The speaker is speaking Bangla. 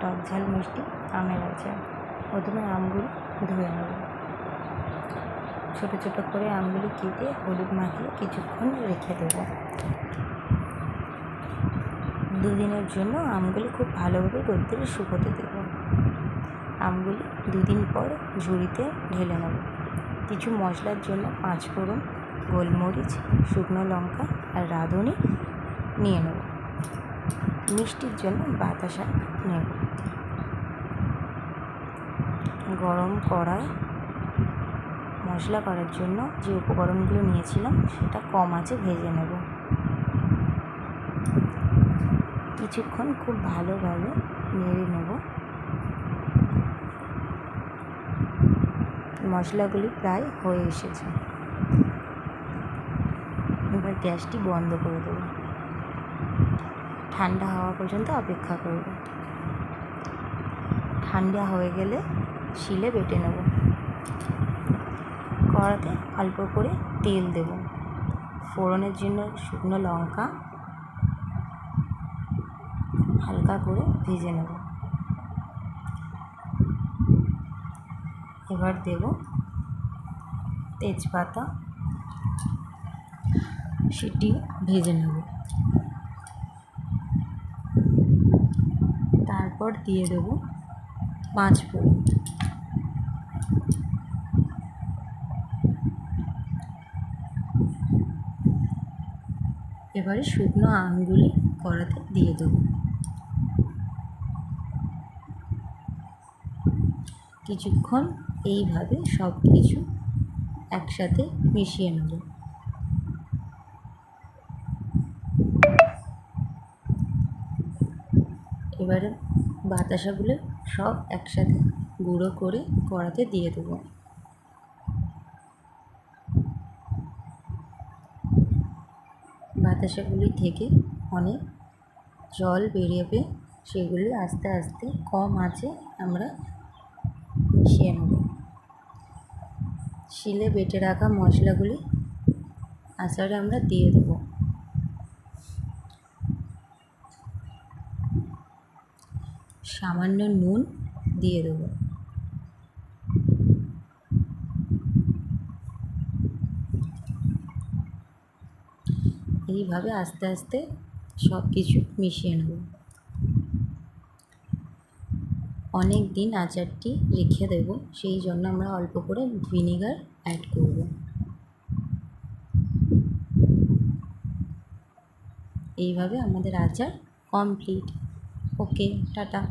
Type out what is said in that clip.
টক ঝাল, মিষ্টি, আমের আচার। প্রথমে আমগুলো ধুয়ে নেব। ছোটো ছোটো করে আমগুলি কেটে হলুদ মাখিয়ে কিছুক্ষণ রেখে দেবো। দুদিনের জন্য আমগুলি খুব ভালোভাবে রোদ্দুরে শুকোতে দেবো। আমগুলি দুদিন পর ঝুড়িতে ঢেলে নেব। কিছু মশলার জন্য পাঁচ ফোড়ন গোলমরিচ, শুকনো লঙ্কা আর রাঁধুনি নিয়ে নেব। মিষ্টির জন্য বাতাসা নেব গরম কড়াই মশলা করার জন্য যে উপকরণগুলো নিয়েছিলাম, সেটা কম আছে, ভেজে নেব। কিছুক্ষণ খুব ভালোভাবে নেড়ে নেব। মশলাগুলি প্রায় হয়ে এসেছে। এবার গ্যাসটি বন্ধ করে দেবো। ঠান্ডা হওয়া পর্যন্ত অপেক্ষা করব। ঠান্ডা হয়ে গেলে শিলে বেটে নেব। কড়াতে অল্প করে তেল দেব। ফোড়নের জন্য শুকনো লঙ্কা হালকা করে ভেজে নেব। এবার দেব তেজপাতা। সেটি ভেজে নেব। তারপর দিয়ে দেব পাঁচ ফোড়ন। এবারে শুকনো আমগুলি কড়াতে দিয়ে দেবো। কিছুক্ষণ এইভাবে সব কিছু একসাথে মিশিয়ে নেব। এবারে বাতাসাগুলো সব একসাথে গুঁড়ো করে কড়াতে দিয়ে দেবো। বাতাসাগুলি থেকে অনেক জল বেরিয়েবে সেগুলি আস্তে আস্তে কম আঁচে আমরা মিশিয়ে নেব। শিলে বেটে রাখা মশলাগুলি আচারে আমরা দিয়ে দেবো। সামান্য নুন দিয়ে দেবো। এইভাবে আস্তে আস্তে সব কিছু মিশিয়ে নেব। অনেক দিন আচারটি রেখে দেবো, সেই জন্য আমরা অল্প করে ভিনিগার অ্যাড করব। এইভাবে আমাদের আচার কমপ্লিট ওকে টাটা।